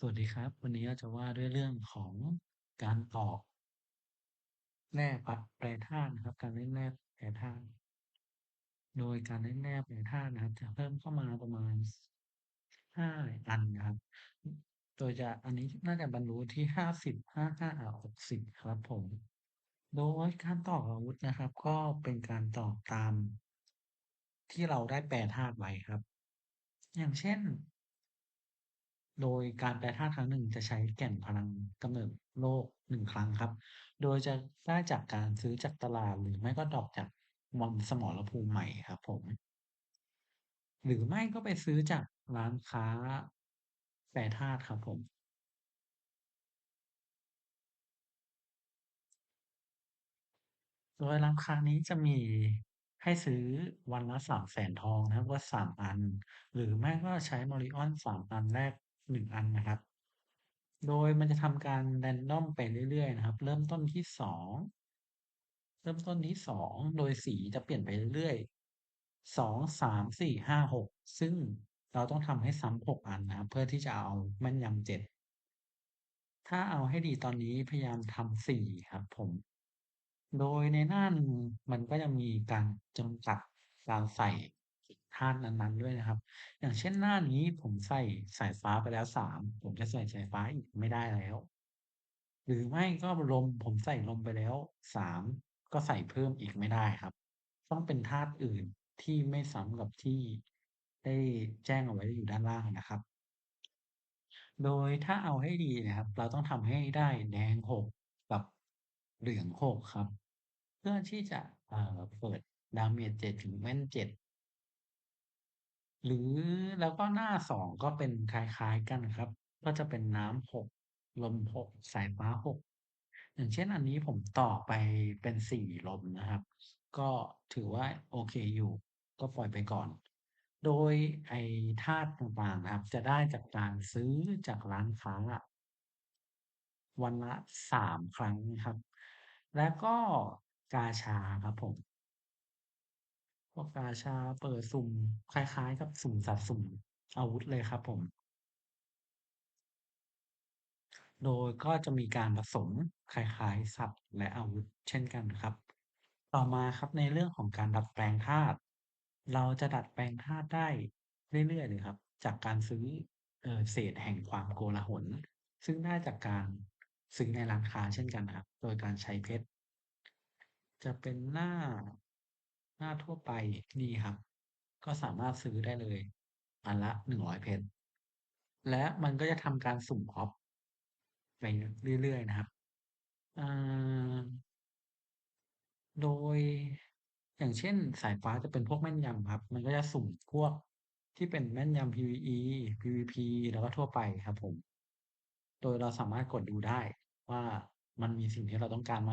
สวัสดีครับ วันนี้เราจะว่าด้วยเรื่องของการตอกแร่ปแปรธาตุนะครับ การเล่นแร่แปรธาตุโดยการเล่นแร่แปรธาตุนะครับ จะเพิ่มเข้ามาประมาณห้าอันนะครับ โดยจะอันนี้น่าจะบรรลุที่ห้าสิบห้าห้าหกสิบครับผม โดยการตอกอาวุธนะครับ ก็เป็นการตอกตาม ที่เราได้แปรธาตุไว้ครับ อย่างเช่น โดยการแปรธาตุครั้งหนึ่งจะใช้แก่นพลังกำเนิดโลกหนึ่งครั้งครับ โดยจะได้จากการซื้อจากตลาดหรือไม่ก็ดรอปจากมอนสมรภูมิใหม่ครับผม หรือไม่ก็ไปซื้อจากร้านค้าแปรธาตุครับผม โดยร้านค้านี้จะมีให้ซื้อวันละ300,000ทองนะครับว่า3อัน หรือไม่ก็ใช้ Morion 3อันแลก 1อันนะครับ โดยมันจะทำการ random ไปเรื่อยๆนะครับ เริ่มต้นที่2เริ่มต้นที่2โดยสีจะเปลี่ยนไปเรื่อยๆ2 3 4 5 6ซึ่งเราต้องทำให้ซ้ำ6อันนะครับเพื่อที่จะเอาแม่นยำ7ถ้าเอาให้ดีตอนนี้พยายามทำ4ครับผม โดยในหน้าหนึ่งมันก็จะมีการจำกัดการใส่ ธาตุนั้นๆด้วยนะครับ อย่างเช่นหน้านี้ผมใส่สายฟ้าไปแล้ว3ผมจะใส่สายฟ้าอีกไม่ได้แล้ว หรือไม่ก็ลมผมใส่ลมไปแล้ว3ก็ใส่เพิ่มอีกไม่ได้ครับ ต้องเป็นธาตุอื่นที่ไม่ซ้ำกับที่ได้แจ้งเอาไว้อยู่ด้านล่างนะครับ โดยถ้าเอาให้ดีนะครับ เราต้องทำให้ได้แดง6กับเหลือง6ครับ เพื่อที่จะเอ่อเปิดดาเมจ7ถึงแม่น7 หรือ แล้วก็หน้า 2 ก็เป็นคล้าย ๆ กันครับ ก็จะเป็นน้ำ 6 ลม 6 สายฟ้า 6 อย่างเช่น อันนี้ผมต่อไปเป็น 4 ลมนะครับ ก็ถือว่าโอเคอยู่ ก็ปล่อยไปก่อน โดยไอ้ธาตุต่าง ๆ นะครับ จะได้จากการซื้อจากร้านค้า วันละ 3 ครั้งครับ แล้วก็กาชาครับผม วกกาชาเปิดสุ่ม คล้ายๆ กับสุ่มสัตว์สุ่มอาวุธเลยครับผม โดยก็จะมีการผสมคล้ายๆ สัตว์และอาวุธเช่นกันครับ ต่อมาครับในเรื่องของการดัดแปลงธาตุเราจะดัดแปลงธาตุได้เรื่อยๆเลยครับ จากการซื้อเอเศษแห่งความโกลาหล ซึ่งได้จากการซื้อในร้านค้าเช่นกันครับ โดยการใช้เพชรจะเป็นหน้า หน้าทั่วไปนี่ครับ ก็สามารถซื้อได้เลย อันละ100เพชรและมันก็จะทำการสุ่ม Off ไปเรื่อยๆนะครับโดยอย่างเช่นสายฟ้าจะเป็นพวกแม่นยำครับ มันก็จะสุ่มพวกที่เป็นแม่นยำ PVE PVP แล้วก็ทั่วไปครับผม โดยเราสามารถกดดูได้ว่ามันมีสิ่งที่เราต้องการไหม